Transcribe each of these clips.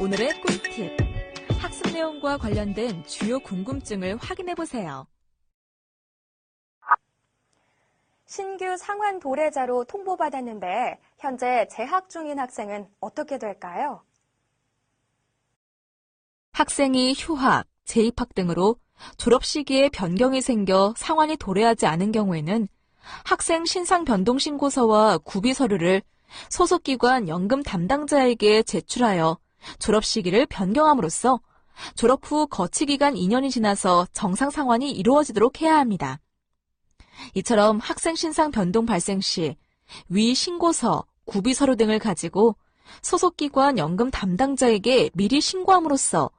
오늘의 꿀팁. 학습 내용과 관련된 주요 궁금증을 확인해 보세요. 신규 상환 도래자로 통보받았는데 현재 재학 중인 학생은 어떻게 될까요? 학생이 휴학, 재입학 등으로 졸업 시기에 변경이 생겨 상환이 도래하지 않은 경우에는 학생 신상 변동 신고서와 구비 서류를 소속기관 연금 담당자에게 제출하여 졸업 시기를 변경함으로써 졸업 후 거치 기간 2년이 지나서 정상 상환이 이루어지도록 해야 합니다. 이처럼 학생 신상 변동 발생 시 위 신고서, 구비 서류 등을 가지고 소속 기관 연금 담당자에게 미리 신고함으로써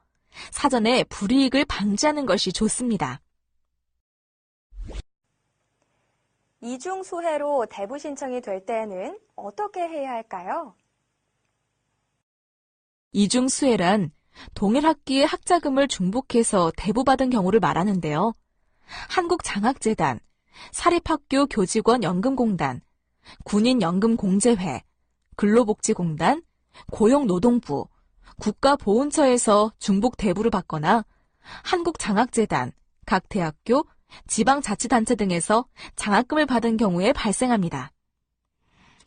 사전에 불이익을 방지하는 것이 좋습니다. 이중 수혜로 대부 신청이 될 때에는 어떻게 해야 할까요? 이중 수혜란 동일 학기의 학자금을 중복해서 대부받은 경우를 말하는데요. 한국장학재단, 사립학교 교직원 연금공단, 군인연금공제회, 근로복지공단, 고용노동부, 국가보훈처에서 중복 대부를 받거나 한국장학재단, 각 대학교, 지방자치단체 등에서 장학금을 받은 경우에 발생합니다.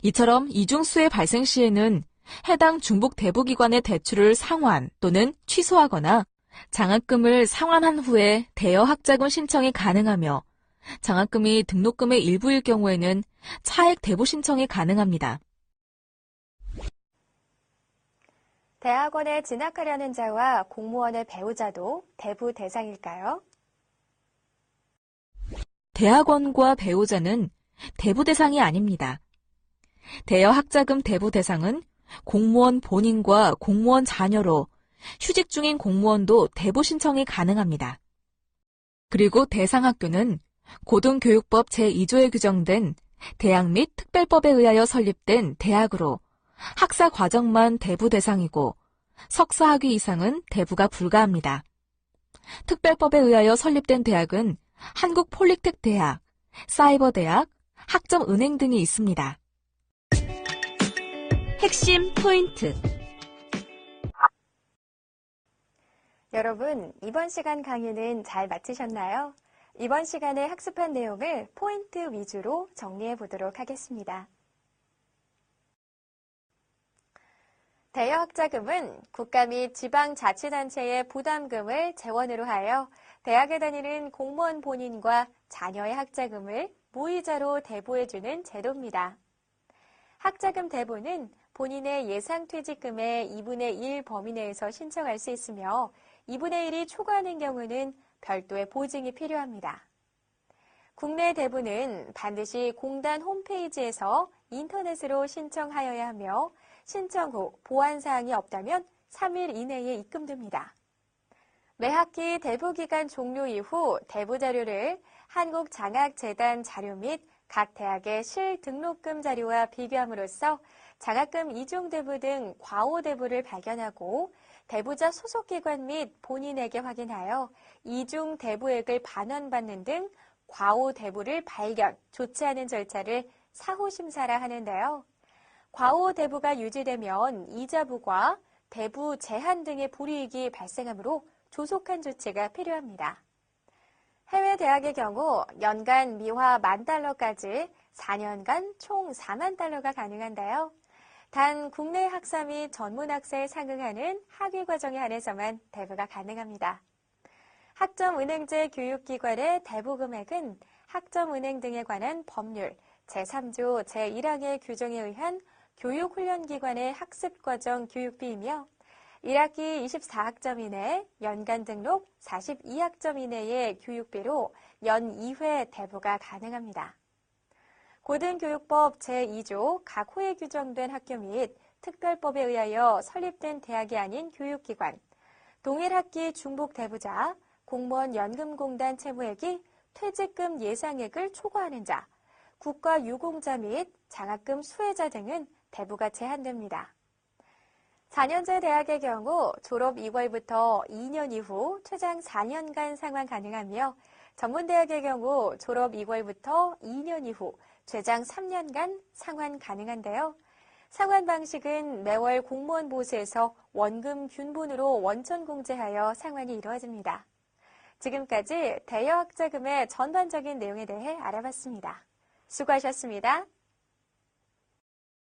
이처럼 이중수의 발생 시에는 해당 중복 대부기관의 대출을 상환 또는 취소하거나 장학금을 상환한 후에 대여 학자금 신청이 가능하며 장학금이 등록금의 일부일 경우에는 차액 대부 신청이 가능합니다. 대학원에 진학하려는 자와 공무원의 배우자도 대부 대상일까요? 대학원과 배우자는 대부 대상이 아닙니다. 대여 학자금 대부 대상은 공무원 본인과 공무원 자녀로 휴직 중인 공무원도 대부 신청이 가능합니다. 그리고 대상학교는 고등교육법 제2조에 규정된 대학 및 특별법에 의하여 설립된 대학으로 학사 과정만 대부 대상이고 석사학위 이상은 대부가 불가합니다. 특별법에 의하여 설립된 대학은 한국폴리텍 대학, 사이버대학, 학점은행 등이 있습니다. 핵심 포인트 여러분, 이번 시간 강의는 잘 마치셨나요? 이번 시간에 학습한 내용을 포인트 위주로 정리해 보도록 하겠습니다. 대여학자금은 국가 및 지방자치단체의 부담금을 재원으로 하여 대학에 다니는 공무원 본인과 자녀의 학자금을 무이자로 대부해주는 제도입니다. 학자금 대부는 본인의 예상 퇴직금의 2분의 1 범위 내에서 신청할 수 있으며 2분의 1이 초과하는 경우는 별도의 보증이 필요합니다. 국내 대부는 반드시 공단 홈페이지에서 인터넷으로 신청하여야 하며 신청 후 보완사항이 없다면 3일 이내에 입금됩니다. 매 학기 대부 기간 종료 이후 대부 자료를 한국장학재단 자료 및 각 대학의 실등록금 자료와 비교함으로써 장학금 이중 대부 등 과오 대부를 발견하고 대부자 소속 기관 및 본인에게 확인하여 이중 대부액을 반환받는 등 과오 대부를 발견, 조치하는 절차를 사후 심사라 하는데요. 과오 대부가 유지되면 이자부과 대부 제한 등의 불이익이 발생하므로 조속한 조치가 필요합니다. 해외 대학의 경우 연간 미화 만 달러까지 4년간 총 4만 달러가 가능한데요. 단 국내 학사 및 전문 학사에 상응하는 학위 과정에 한해서만 대부가 가능합니다. 학점 은행제 교육기관의 대부 금액은 학점 은행 등에 관한 법률 제3조 제1항의 규정에 의한 교육훈련기관의 학습과정 교육비이며 1학기 24학점 이내, 연간 등록 42학점 이내의 교육비로 연 2회 대부가 가능합니다. 고등교육법 제2조 각 호에 규정된 학교 및 특별법에 의하여 설립된 대학이 아닌 교육기관, 동일학기 중복 대부자, 공무원 연금공단 채무액이 퇴직금 예상액을 초과하는 자, 국가 유공자 및 장학금 수혜자 등은 대부가 제한됩니다. 4년제 대학의 경우 졸업 2월부터 2년 이후 최장 4년간 상환 가능하며 전문대학의 경우 졸업 2월부터 2년 이후 최장 3년간 상환 가능한데요. 상환 방식은 매월 공무원 보수에서 원금 균분으로 원천 공제하여 상환이 이루어집니다. 지금까지 대여학자금의 전반적인 내용에 대해 알아봤습니다. 수고하셨습니다.